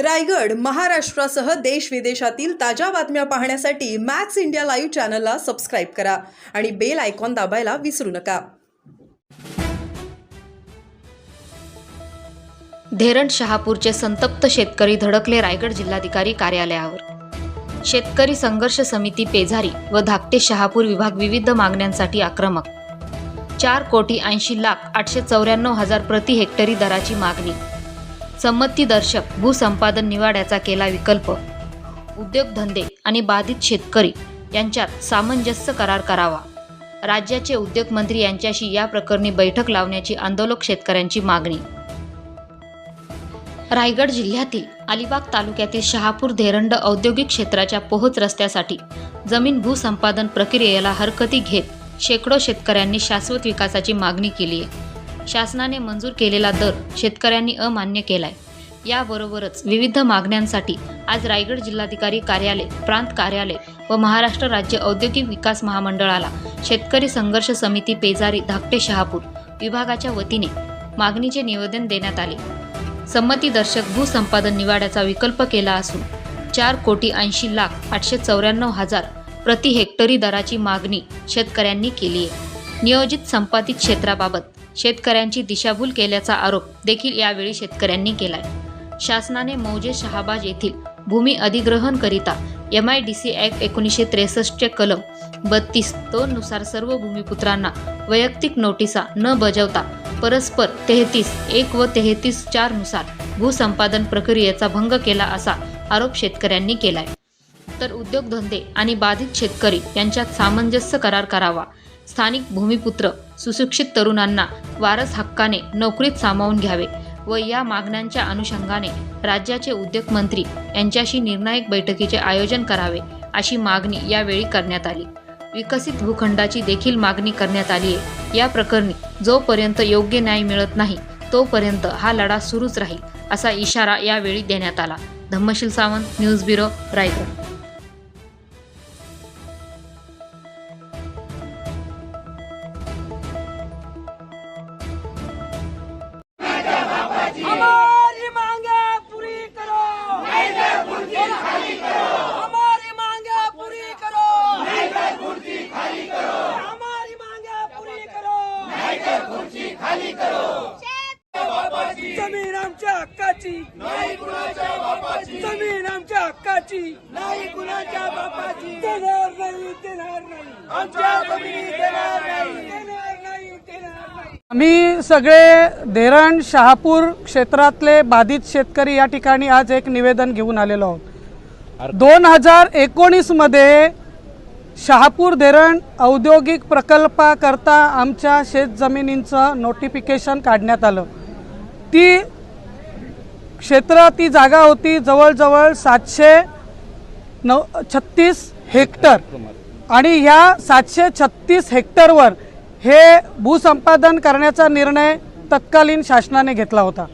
रायगड महाराष्ट्रासह देश विदेशातील ताज्या बातम्या पाहण्यासाठी मॅक्स इंडिया लाईव्ह चॅनलला सबस्क्राईब करा आणि बेल आयकॉन दाबायला विसरू नका. धेरण शहापूरचे संतप्त शेतकरी धडकले रायगड जिल्हाधिकारी कार्यालयावर. शेतकरी संघर्ष समिती पेझारी व धाकटे शहापूर विभाग विविध मागण्यांसाठी आक्रमक. चार कोटी ऐंशी लाख आठशे चौऱ्याण्णव हजार प्रति हेक्टरी दराची मागणी. संमतीदर्शक भूसंपादन निवाड्याचा केला विकल्प. उद्योगधंदे आणि बाधित शेतकरी यांच्यात सामंजस्य करार करावा. राज्याचे उद्योगमंत्री यांच्याशी या प्रकरणी बैठक लावण्याची आंदोलक शेतकऱ्यांची मागणी. रायगड जिल्ह्यातील अलिबाग तालुक्यातील शहापूर धेरंड औद्योगिक क्षेत्राच्या पोहोच रस्त्यासाठी जमीन भूसंपादन प्रक्रियेला हरकती घेत शेकडो शेतकऱ्यांनी शाश्वत विकासाची मागणी केली आहे शासनाने मंजूर केलेला दर शेतकऱ्यांनी अमान्य केलाय. याबरोबरच विविध मागण्यांसाठी आज रायगड जिल्हाधिकारी कार्यालय प्रांत कार्यालय व महाराष्ट्र राज्य औद्योगिक विकास महामंडळाला शेतकरी संघर्ष समिती पेजारी धाकटे शहापूर विभागाच्या वतीने मागणीचे निवेदन देण्यात आले. संमतीदर्शक भूसंपादन निवाड्याचा विकल्प केला असून चार कोटी ऐंशी लाख आठशे चौऱ्याण्णव हजार प्रति हेक्टरी दराची मागणी शेतकऱ्यांनी केली आहे नियोजित संपादित क्षेत्राबाबत शेतकऱ्यांची दिशाभूल केल्याचा आरोप देखील यावेळी शेतकऱ्यांनी केलाय. शासनाने मौजे शहाबाज येथील भूमी अधिग्रहणकरिता M I D C act एकोणीसशे त्रेसष्टचे कलम बत्तीस दोननुसार सर्व भूमिपुत्रांना वैयक्तिक नोटिसा न बजावता परस्पर तेहतीस एक व तेहतीस चारनुसार भूसंपादन प्रक्रियेचा भंग केला असा आरोप शेतकऱ्यांनी केलाय. तर उद्योगधंदे आणि बाधित शेतकरी यांच्यात सामंजस्य करार करावा. स्थानिक भूमिपुत्र सुशिक्षित तरुणांना वारस हक्काने नोकरीत सामावून घ्यावे व या मागण्यांच्या अनुषंगाने राज्याचे उद्योगमंत्री यांच्याशी निर्णायक बैठकीचे आयोजन करावे अशी मागणी यावेळी करण्यात आली. विकसित भूखंडाची देखील मागणी करण्यात आली आहे या प्रकरणी जोपर्यंत योग्य न्याय मिळत नाही तोपर्यंत हा लढा सुरूच राहील असा इशारा यावेळी देण्यात आला. Dhammasheel Sawant news bureau Raigad. हमारी मांगे पूरी करो। नहीं खाली करो हमारी मांगे पूरी करो। नहीं खाली करो हमारी मांगे पूरी करो। नाही खाली करो जमीन आमच्या हक्काची। नाही कुणाच्या बापाची जमीन आमच्या हक्काची। नाही कुणाच्या बापाची देणार नाही देणार नाही। आमच्या जमिनी देणार नाही देणार नाही। आम्ही सगळे धेरण शहापूर क्षेत्रातले बाधित शेतकरी या ठिकाणी आज एक निवेदन घेऊन आलेलो आहोत. दोन हजार एकोणीसमध्ये शहापूर धरण औद्योगिक प्रकल्पाकरता आमच्या शेतजमिनींचं नोटिफिकेशन काढण्यात आलं. ती क्षेत्र ती जागा होती जवळजवळ सातशे नऊ छत्तीस हेक्टर. आणि ह्या सातशे छत्तीस हेक्टरवर हे भूसंपादन करण्याचा निर्णय तत्कालीन शासनाने घेतला होता.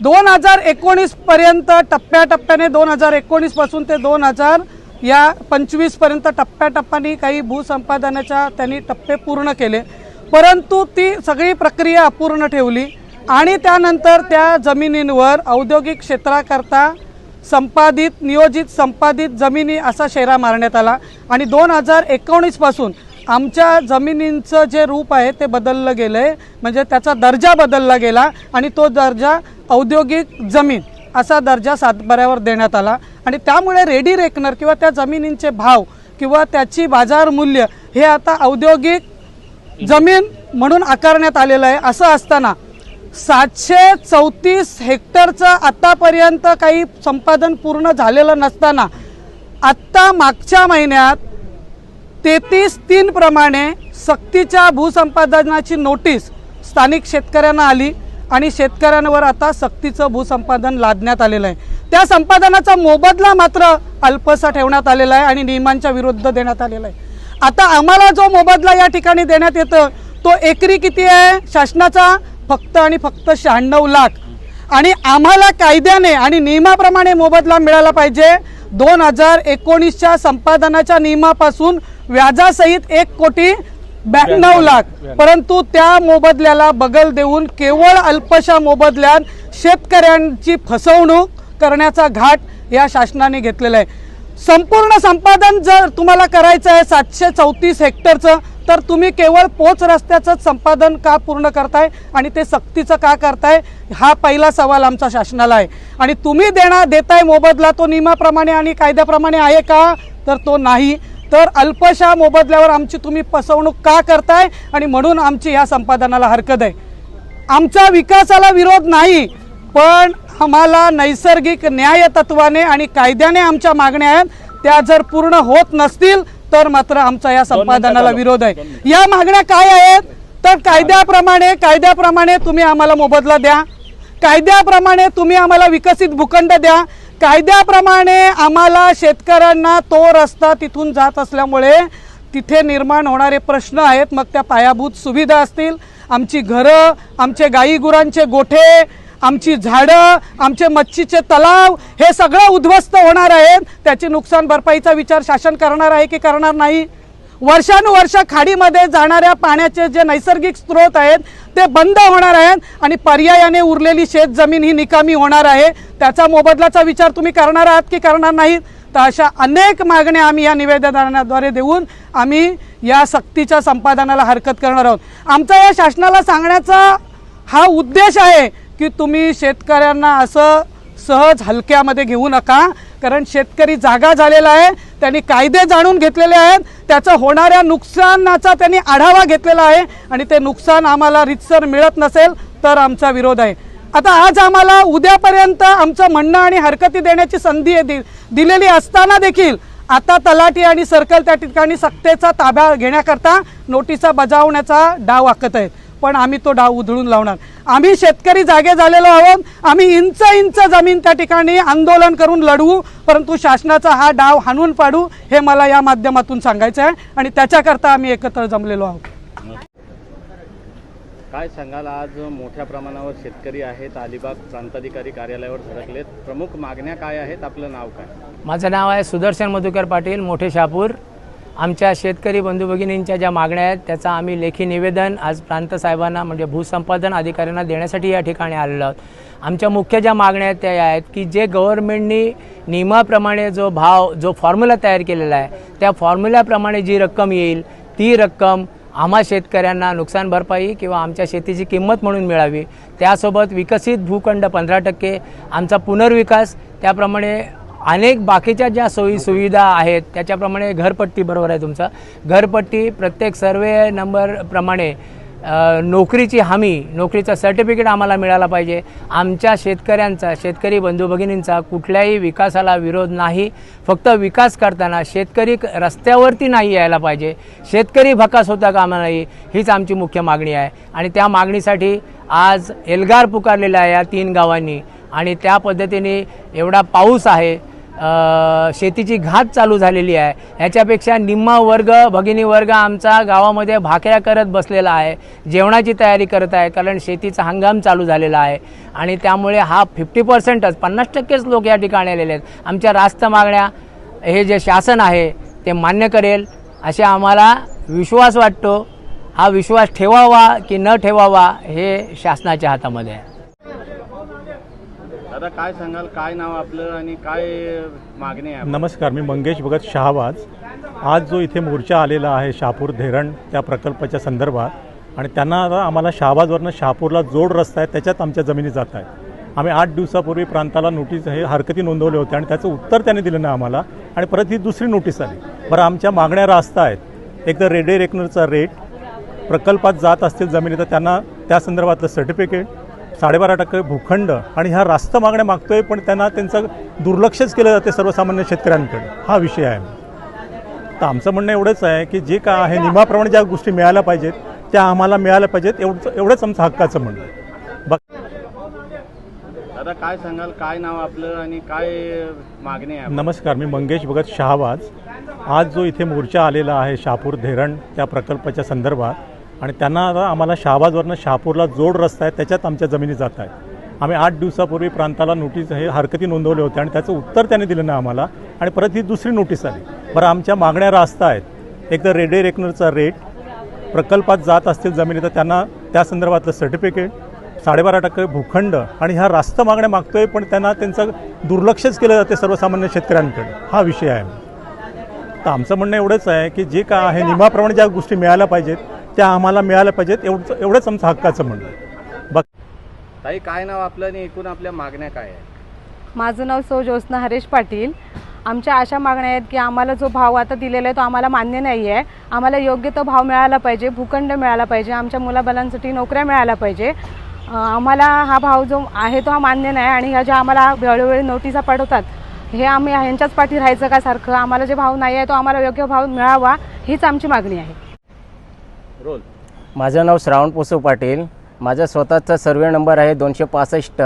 दोन हजार एकोणीसपर्यंत टप्प्याटप्प्याने दोन हजार एकोणीसपासून ते दोन हजार या पंचवीसपर्यंत टप्प्याटप्प्याने काही भूसंपादनाच्या त्यांनी टप्पे पूर्ण केले. परंतु ती सगळी प्रक्रिया अपूर्ण ठेवली आणि त्यानंतर त्या जमिनींवर औद्योगिक क्षेत्राकरता संपादित नियोजित संपादित जमिनी असा शेरा मारण्यात आला आणि दोन हजार एकोणीसपासून आमच्या जमिनींचं जे रूप आहे ते बदललं गेलं आहे म्हणजे त्याचा दर्जा बदलला गेला आणि तो दर्जा औद्योगिक जमीन असा दर्जा सातबाऱ्यावर देण्यात आला. आणि त्यामुळे रेडी रेकनर किंवा त्या जमिनींचे भाव किंवा त्याची बाजार मूल्य हे आता औद्योगिक जमीन म्हणून आकारण्यात आलेलं आहे. असं असताना सातशे चौतीस हेक्टरचं आत्तापर्यंत काही संपादन पूर्ण झालेलं नसताना आत्ता मागच्या महिन्यात तेहतीस तीन प्रमाणे सक्तीच्या भूसंपादनाची नोटीस स्थानिक शेतकऱ्यांना आली आणि शेतकऱ्यांवर आता सक्तीचं भूसंपादन लादण्यात आलेलं आहे. त्या संपादनाचा मोबदला मात्र अल्पसा ठेवण्यात आलेला आहे आणि नियमांच्या विरुद्ध देण्यात आलेला आहे. आता आम्हाला जो मोबदला या ठिकाणी देण्यात येतो तो एकरी किती आहे? शासनाचा फक्त आणि फक्त शहाण्णव लाख. आणि आम्हाला कायद्याने आणि नियमाप्रमाणे मोबदला मिळाला पाहिजे. दोन हजार एकोणीसच्या संपादनाच्या नियमापासून व्याजासहित एक कोटी ब्याण्णव लाख. परंतु त्या मोबदल्याला बगल देऊन केवळ अल्पशा मोबदल्यात शेतकऱ्यांची फसवणूक करण्याचा घाट या शासनाने घेतलेला आहे. संपूर्ण संपादन जर तुम्हाला करायचं आहे सातशे चौतीस हेक्टरचं तर तुम्ही केवळ पोच रस्त्याचंच संपादन का पूर्ण करताय आणि ते सक्तीचं का करताय हा पहिला सवाल आमचा शासनाला आहे. आणि तुम्ही देणार देताय मोबदला तो नियमाप्रमाणे आणि कायद्याप्रमाणे आहे का? तर तो नाही. तर अल्पशा मोबदल्यावर आमची तुम्ही फसवणूक का करताय? आणि म्हणून आमची ह्या संपादनाला हरकत आहे. आमच्या विकासाला विरोध नाही पण आम्हाला नैसर्गिक न्याय तत्वाने आणि कायद्याने आमच्या मागण्या आहेत. त्या जर पूर्ण होत नसतील तर मात्र आमचा या संपादनाला विरोध आहे. या मागण्या काय आहेत? तर कायद्याप्रमाणे कायद्याप्रमाणे तुम्ही आम्हाला मोबदला द्या. कायद्याप्रमाणे तुम्ही आम्हाला विकसित भूखंड द्या. कायद्याप्रमाणे आम्हाला शेतकऱ्यांना तो रस्ता तिथून जात असल्यामुळे तिथे निर्माण होणारे प्रश्न आहेत. मग त्या पायाभूत सुविधा असतील. आमची घरं आमचे गाई गुरांचे गोठे आमची झाडं आमचे मच्छीचे तलाव हे सगळं उद्ध्वस्त होणार आहेत. त्याची नुकसान भरपाईचा विचार शासन करणार आहे की करणार नाही? वर्षानुवर्ष खाडीमध्ये जाणाऱ्या पाण्याचे जे नैसर्गिक स्रोत आहेत ते बंद होणार आहेत आणि पर्यायाने उरलेली शेत जमीन ही निकामी होणार आहे. त्याचा मोबदलाचा विचार तुम्ही करणार आहात की करणार नाहीत? तर अशा अनेक मागण्या आम्ही या निवेदनाद्वारे देऊन आम्ही या सक्तीच्या संपादनाला हरकत करणार आहोत. आमचा या शासनाला सांगण्याचा हा उद्देश आहे की तुम्ही शेतकऱ्यांना असं सहज हलक्यामध्ये घेऊ नका. कारण शेतकरी जागा झालेला आहे त्यांनी कायदे जाणून घेतलेले आहेत त्याचं होणाऱ्या नुकसानाचा त्यांनी आढावा घेतलेला आहे आणि ते नुकसान आम्हाला रितसर मिळत नसेल तर आमचा विरोध आहे. आता आज आम्हाला उद्यापर्यंत आमचं म्हणणं आणि हरकती देण्याची संधी दि दिलेली असताना देखील आता तलाठी आणि सर्कल त्या ठिकाणी सत्तेचा ताब्या घेण्याकरता नोटिसा बजावण्याचा डाव आखत आहेत. पण आम्ही तो डाव उधळून लावणार. आम्ही शेतकरी जागे झालेलो आहोत. आम्ही इंच इंच जमीन त्या ठिकाणी आंदोलन करून लढवू. परंतु शासनाचा हा डाव हाणून पाडू हे मला या माध्यमातून सांगायचं आहे. आणि त्याच्याकरता आम्ही एकत्र जमलेलो आहोत. काय सांगाल? आज मोठ्या प्रमाणावर शेतकरी आहेत. अलिबाग प्रांताधिकारी कार्यालयावर धडकलेत प्रमुख मागण्या काय आहेत? आपलं नाव काय? माझं नाव आहे सुदर्शन मधुकर पाटील मोठे शापूर आमच्या शेतकरी बंधू भगिनींच्या ज्या मागण्या आहेत त्याचा आम्ही लेखी निवेदन आज प्रांत साहेबांना म्हणजे भूसंपादन अधिकाऱ्यांना देण्यासाठी या ठिकाणी आलेलो आहोत. आमच्या मुख्य ज्या मागण्या आहेत त्या आहेत की जे गव्हर्नमेंटनी नियमाप्रमाणे जो भाव जो फॉर्म्युला तयार केलेला आहे त्या फॉर्म्युल्याप्रमाणे जी रक्कम येईल ती रक्कम आम्हा शेतकऱ्यांना नुकसान भरपाई किंवा आमच्या शेतीची किंमत म्हणून मिळावी. त्यासोबत विकसित भूखंड पंधरा टक्के आमचा पुनर्विकास त्याप्रमाणे अनेक बाकीच्या ज्या सोयी सुविधा आहेत त्याच्याप्रमाणे घरपट्टी बरोबर आहे तुमचं. घरपट्टी प्रत्येक सर्वे नंबरप्रमाणे अ, नोकरीची हमी नोकरीचं सर्टिफिकेट आम्हाला मिळाला पाहिजे. आमच्या शेतकऱ्यांचा शेतकरी बंधू भगिनींचा कुठल्याही विकासाला विरोध नाही. फक्त विकास करताना शेतकरी रस्त्यावरती नाही यायला पाहिजे. शेतकरी भकास होता कामा नाही हीच आमची मुख्य मागणी आहे. आणि त्या मागणीसाठी आज एल्गार पुकारलेला आहे या तीन गावांनी आणि त्या पद्धतीने एवढा पाऊस आहे. शेतीची घात चालू झालेली आहे. ह्याच्यापेक्षा निम्मा वर्ग भगिनी वर्ग आमचा गावामध्ये भाकऱ्या करत बसलेला आहे. जेवणाची तयारी करत आहे कारण शेतीचा हंगाम चालू झालेला आहे. आणि त्यामुळे हा फिफ्टी पर्सेंटच पन्नास टक्केच लोक या ठिकाणी आलेले आहेत. आमच्या रास्त मागण्या हे जे शासन आहे ते मान्य करेल. असे आम्हाला विश्वास वाटतो. हा विश्वास ठेवावा की न ठेवावा हे शासनाच्या हातामध्ये आहे. दादा काय सांगाल? काय नाव आपलं आणि काय मागणी आहे? नमस्कार मी मंगेश भगत शहावाज आज जो इथे मोर्चा आलेला आहे शहापूर धरण त्या प्रकल्पाच्या संदर्भात आणि त्यांना आता आम्हाला शहाबाजवरनं शहापूरला जोड रस्ता आहे त्याच्यात आमच्या जमिनी जात आहे आम्ही आठ दिवसापूर्वी प्रांताला नोटीस हे हरकती नोंदवले होते आणि त्याचं उत्तर त्याने दिलं नाही आम्हाला आणि परत ही दुसरी नोटीस आली. बरं आमच्या मागण्या रास्ता आहेत. एक तर रेडे रेकनरचा रेट प्रकल्पात जात असतील जमिनी तर त्यांना त्या संदर्भातलं सर्टिफिकेट साडेबारा टक्के भूखंड आणि ह्या रास्त मागण्या मागतोय पण त्यांना त्यांचं दुर्लक्षच केलं जाते सर्वसामान्य शेतकऱ्यांकडे. हा विषय आहे. तर आमचं म्हणणं एवढंच आहे की जे काय आहे नियमाप्रमाणे ज्या गोष्टी मिळायला पाहिजेत त्या आम्हाला मिळाल्या पाहिजेत एवढंच एवढंच आमचं हक्काचं म्हणणं. बघ. दादा काय सांगाल? काय नाव आपलं आणि काय मागणी आहे नमस्कार मी मंगेश भगत शहाबाज आज जो इथे मोर्चा आलेला आहे शहापूर धरण त्या प्रकल्पाच्या संदर्भात आणि त्यांना आता आम्हाला शहाबाजवरनं शहापूरला जोड रस्ता आहे त्याच्यात आमच्या जमिनी जात आहेत. आम्ही आठ दिवसापूर्वी प्रांताला नोटीस हे हरकती नोंदवले होते आणि त्याचं उत्तर त्याने दिलं नाही आम्हाला. आणि परत ही दुसरी नोटीस आली. बरं आमच्या मागण्या रास्ता आहेत. एक तर रेडे रेकनरचा रेट प्रकल्पात जात असतील जमिनी तर त्यांना त्या संदर्भातलं सर्टिफिकेट साडेबारा टक्के भूखंड आणि ह्या रास्त मागण्या मागतोय पण त्यांना त्यांचं दुर्लक्षच केलं जाते सर्वसामान्य शेतकऱ्यांकडे. हा विषय आहे. तर आमचं म्हणणं एवढंच आहे की जे काय आहे नियमाप्रमाणे ज्या गोष्टी मिळायला पाहिजेत त्या आम्हाला मिळाल्या पाहिजेत. एवढंच एवढंच आमचं हक्काचं म्हणणं आहे. बघ ताई काय नाव आपलं आणि एकूण आपल्या मागण्या काय आहेत? माझं नाव सौ ज्योत्स्ना हरेश पाटील. आमच्या अशा मागण्या आहेत की आम्हाला जो भाव आता दिलेला आहे तो आम्हाला मान्य नाही आहे आम्हाला योग्य तो भाव मिळाला पाहिजे भूखंड मिळाला पाहिजे आमच्या मुलाबालांसाठी नोकऱ्या मिळाल्या पाहिजे. आम्हाला हा भाव जो आहे तो हा मान्य नाही आणि ह्या ज्या आम्हाला वेळोवेळी नोटिसा पाठवतात हे आम्ही ह्यांच्याच पाठी राहायचं का सारखं? आम्हाला जे भाव नाही आहे तो आम्हाला योग्य भाव मिळावा हीच आमची मागणी आहे. रोल. माझं नाव श्रावण पोसू पाटील. माझा स्वतःचा सर्वे नंबर आहे दोनशे पासष्ट.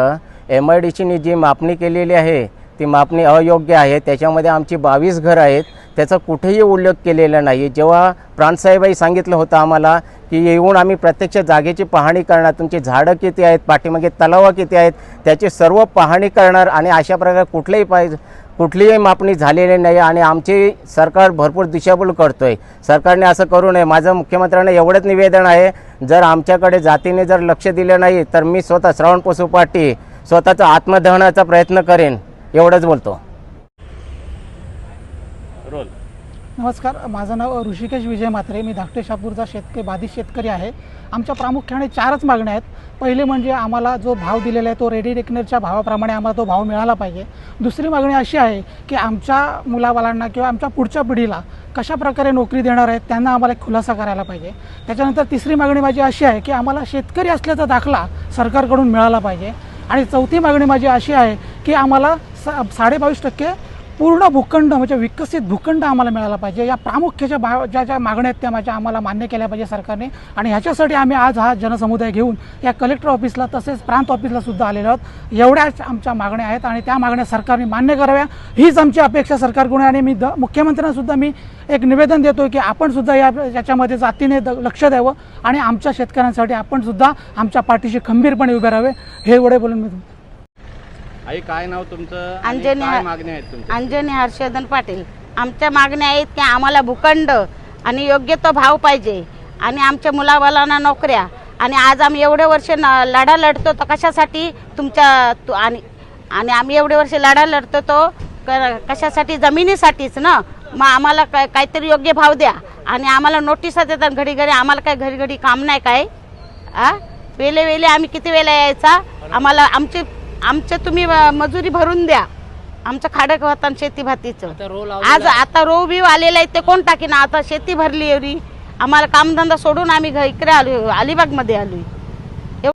एम आय डी ची जी मापणी केलेली आहे ती मापणी अयोग्य आहे. त्याच्यामध्ये आमची बावीस घरं आहेत. त्याचा कुठेही उल्लेख केलेला नाही जेव्हा प्राणसाहेबाई सांगितलं होतं आम्हाला की येऊन आम्ही प्रत्यक्ष जागेची पाहणी करणार तुमची झाडं किती आहेत पाठीमागे तलावं किती आहेत त्याची सर्व पाहणी करणार आणि अशा प्रकारे कुठलंही पाहिजे कुठलीही मापणी झालेली नाही आणि आमची सरकार भरपूर दिशाभूल करतो आहे सरकारने असं करू नये. माझं मुख्यमंत्र्यांना एवढंच निवेदन आहे जर आमच्याकडे जातीने जर लक्ष दिलं नाही तर मी स्वतः श्रावण पशु पाटी स्वतःचा आत्मदहनाचा प्रयत्न करेन. एवढंच बोलतो रोल नमस्कार माझं नाव ऋषिकेश विजय म्हात्रे. मी धाकटे शापूरचा शेतकरी बाधित शेतकरी आहे. आमच्या प्रामुख्याने चारच मागण्या आहेत. पहिले म्हणजे आम्हाला जो भाव दिलेला आहे तो रेडी रेकनरच्या भावाप्रमाणे आम्हाला तो भाव मिळाला पाहिजे. दुसरी मागणी अशी आहे की आमच्या मुलाबालांना किंवा आमच्या पुढच्या पिढीला कशा प्रकारे नोकरी देणार आहेत त्यांना आम्हाला एक खुलासा करायला पाहिजे. त्याच्यानंतर तिसरी मागणी माझी अशी आहे की आम्हाला शेतकरी असल्याचा दाखला सरकारकडून मिळाला पाहिजे. आणि चौथी मागणी माझी अशी आहे की आम्हाला सा साडेबावीस टक्के पूर्ण भूखंड म्हणजे विकसित भूखंड आम्हाला मिळाला पाहिजे. या प्रामुख्याच्या बा ज्या ज्या मागण्या आहेत त्या माझ्या आम्हाला मान्य केल्या पाहिजे सरकारने. आणि ह्याच्यासाठी आम्ही आज हा जनसमुदाय घेऊन या कलेक्टर ऑफिसला तसेच प्रांत ऑफिसला सुद्धा आलेलो आहोत. एवढ्याच आमच्या मागण्या आहेत आणि त्या मागण्या सरकारने मान्य कराव्या. हीच आमची अपेक्षा सरकारकडून आणि मी द मुख्यमंत्र्यांनासुद्धा मी एक निवेदन देतो की आपण सुद्धा या याच्यामध्ये जातीने द लक्ष द्यावं. आणि आमच्या शेतकऱ्यांसाठी आपण सुद्धा आमच्या पाठीशी खंबीरपणे उभे राहावे. हे एवढे बोलून मी आई काय नाव तुमचं? आणि अंजनी काय मागण्या आहेत तुमच्या? अंजनी हर्षवर्धन पाटील. आमच्या मागण्या आहेत की आम्हाला भूखंड आणि योग्य तो भाव पाहिजे. आणि आमच्या मुलाबालांना नोकऱ्या. आणि आज आम्ही एवढे वर्ष न- लढा लढतो तो कशासाठी तुमच्या तु- आणि आणि आम्ही एवढे वर्ष लढा लढतो तो क- कशासाठी? जमिनीसाठीच ना? मग आम्हाला काय काहीतरी योग्य भाव द्या. आणि आम्हाला नोटिसा देतात घडी घडी आम्हाला काय घडी घडी काम नाही काय? आ? वेले वेले आम्ही किती वेळा यायचा? आम्हाला आमचे आमचे तुम्ही मजुरी भरून द्या. आमचं खाडक होतं शेती भातीचं. आज आता रो बिव आलेलं आहे ते कोण टाकीना? आता शेती भरली एवढी. आम्हाला कामधंदा सोडून आम्ही इकडे आलो अलिबागमध्ये आलोय.